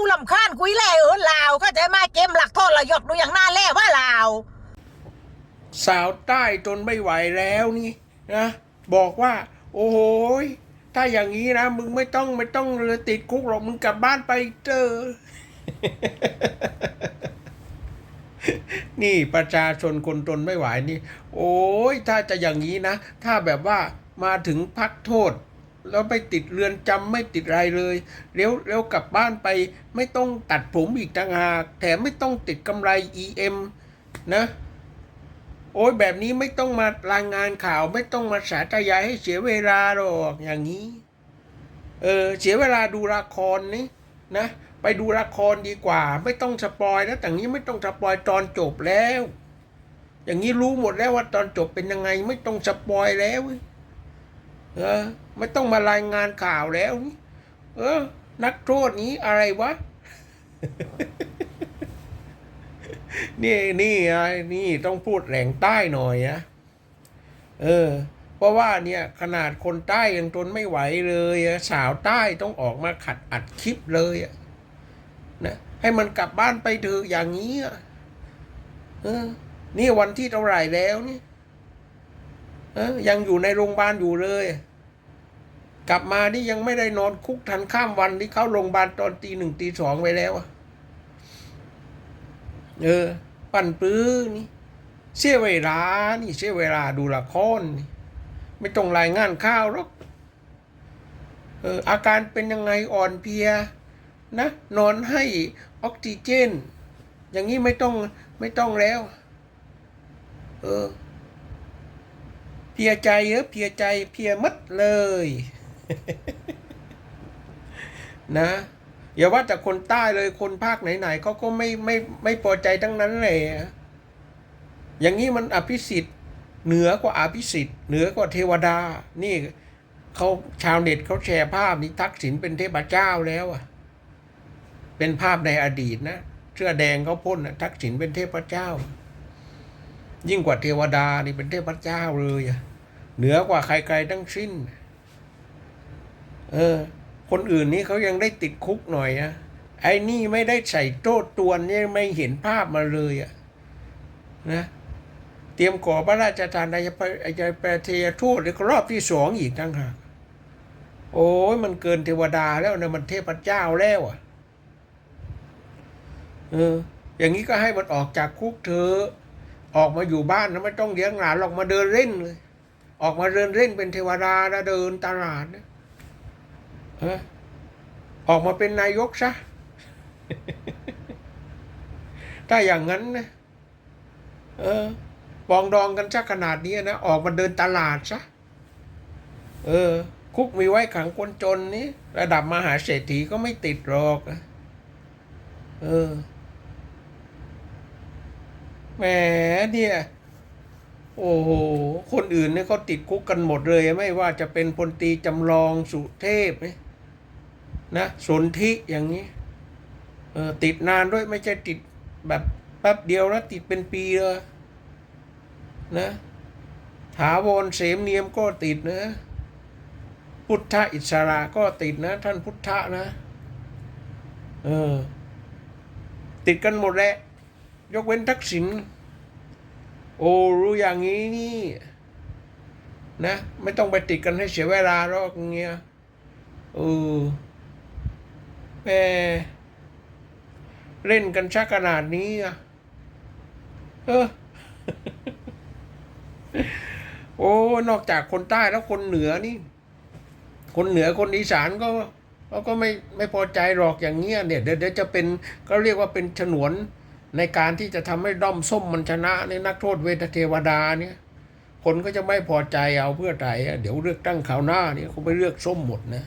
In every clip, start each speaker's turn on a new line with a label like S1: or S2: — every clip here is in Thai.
S1: กูลำคาญกูอีแล่เออลาวเข้าใจไหมาเกมหลักโทษระยศดูอย่างหน้าแล่ว่าลาว
S2: สาวใต้ทนไม่ไหวแล้วนี่นะบอกว่า โอ้โหยถ้าอย่างนี้นะ มึงไม่ต้องไม่ต้องเลยติดคุกหรอกมึงกลับบ้านไปเจอ นี่ประชาชนคนทนไม่ไหวนี่ โอ้ยถ้าจะอย่างนี้นะ ถ้าแบบว่ามาถึงพักโทษ แล้วไม่ติดเรือนจำไม่ติดอะไรเลยเร็วเร็วกลับบ้านไปไม่ต้องตัดผมอีกต่างหากแถมไม่ต้องติดกำไร EM นะ โอ้ยแบบนี้ไม่ต้องมารายงานข่าวไม่ต้องมาสาธยายให้เสียเวลาหรอกอย่างนี้ เออเสียเวลาดูละครนี่นะ ไปดูละครดีกว่า ไม่ต้องสปอยแล้วแต่นี้ไม่ต้องสปอยตอนจบแล้ว อย่างนี้รู้หมดแล้วว่าตอนจบเป็นยังไง ไม่ต้องสปอยแล้วเออ ไม่ต้องมารายงานข่าวแล้ว เออ นักโทษนี้อะไรวะ นี่นี่ไอ้นี่ต้องพูดแหล่งใต้หน่อยนะเออ เพราะว่าเนี่ย ขนาดคนใต้ยังทนไม่ไหวเลยอะสาวใต้ต้องออกมาขัดอัดคลิปเลยอะนะให้มันกลับบ้านไปเถอะอย่างนี้อะเออ นี่วันที่เท่าไหร่แล้วนี่เออยังอยู่ในโรงพยาบาลอยู่เลย กลับมานี่ยังไม่ได้นอนคุกทันข้ามวันที่เข้าโรงพยาบาลตอนตีหนึ่งตีสองไปแล้วอะเออ ปั่นปื้อนี่ เสียเวลา นี่เสียเวลาดูละครนี่ไม่ต้องรายงานข้าวหรอกเอออาการเป็นยังไงอ่อนเพลียนะนอนให้ออกซิเจน อย่างนี้ไม่ต้องไม่ต้องแล้ว เออ เพียใจเออเพียใจเพียมัดเลย นะอย่าว่าแต่คนใต้เลยคนภาคไหนๆเขาก็ไม่ไม่ไม่พอใจทั้งนั้นเลยอย่างนี้มันอภิสิทธิ์ เหนือกว่าอภิสิทธิ์เหนือกว่าเทวดา นี่เขาชาวเน็ตเขาแชร์ภาพนี้ทักษิณเป็นเทพเจ้าแล้วอะ เป็นภาพในอดีตนะเสื้อแดงเขาพ่นนะทักษิณเป็นเทพเจ้า ยิ่งกว่าเทวดานี่เป็นเทพเจ้าเลยอะเหนือกว่าใครๆทั้งสิ้น เออ คนอื่นนี่เขายังได้ติดคุกหน่อยนะไอ้นี่ไม่ได้ใส่โทษตวนนี่ไม่เห็นภาพมาเลยอะนะเตรียมก่อพระราชทานอายอายประเทศทูตในรอบที่สองอีกทั้งหากโอ้ยมันเกินเทวดาแล้วนะมันเทพเจ้าแล้วอะ เออ อย่างนี้ก็ให้มันออกจากคุกเถอะออกมาอยู่บ้านนะไม่ต้องเลี้ยงหลานหรอกมาเดินเล่นเลย ออกมาเดินเล่นเป็นเทวดาแล้วเดินตลาดนะ อออกมาเป็นนายกซะ ถ้าอย่างนั้นนะ เออปองดองกันสักขนาดนี้นะ ออกมาเดินตลาดซะ เออ คุกมีไว้ขังคนจนนี้ระดับมหาเศรษฐีก็ไม่ติดหรอก เออ แหมเนี่ยโอ้โห คนอื่นเนี่ยเขาติดคุกกันหมดเลย ไม่ว่าจะเป็นพลตีจำลองสุเทพเนี่ย นะสนธิอย่างนี้เออติดนานด้วยไม่ใช่ติดแบบแป๊บเดียวนะติดเป็นปีเลยนะถาวรเสมเนียมก็ติดนะพุทธอิสระก็ติดนะ ท่านพุทธะนะเออติดกันหมดแหละ ยกเว้นทักษิณโอ้รู้อย่างนี้นี่ นะ ไม่ต้องไปติดกันให้เสียเวลาหรอกเงี้ยเออ แหมเล่นกันชักขนาดนี้อะเออโอ้นอกจากคนใต้แล้วคนเหนือนี่ คนเหนือคนอีสานก็เขาก็ไม่ไม่พอใจหรอกอย่างเงี้ยเนี่ยเดี๋ยวจะเป็นก็เรียกว่าเป็นฉนวนในการที่จะทำให้ด้อมส้มมันชนะในนักโทษเวทเทวดาเนี่ย คนก็จะไม่พอใจเอาเพื่อไทยเดี๋ยวเลือกตั้งคราวหน้าเนี่ยเขาไปเลือกส้มหมดนะ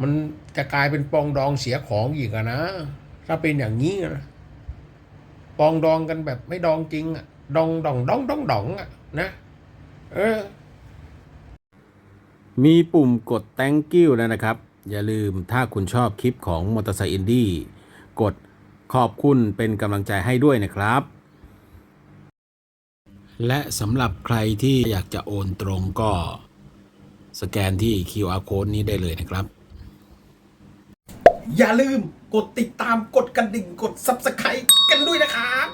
S2: มันจะกลายเป็นปองดองเสียของอีกอะนะ ถ้าเป็นอย่างนี้นะปองดองกันแบบไม่ดองจริงอะดองดองดองดองดองอะนะ เออ
S3: มีปุ่มกด thank you แล้วนะครับ อย่าลืมถ้าคุณชอบคลิปของมอเตอร์ไซค์อินดี้กดขอบคุณเป็นกำลังใจให้ด้วยนะครับ และสำหรับใครที่อยากจะโอนตรงก็สแกนที่ QR code นี้ได้เลยนะครับ
S4: อย่าลืมกดติดตามกดกระดิ่งกด subscribe กันด้วยนะครับ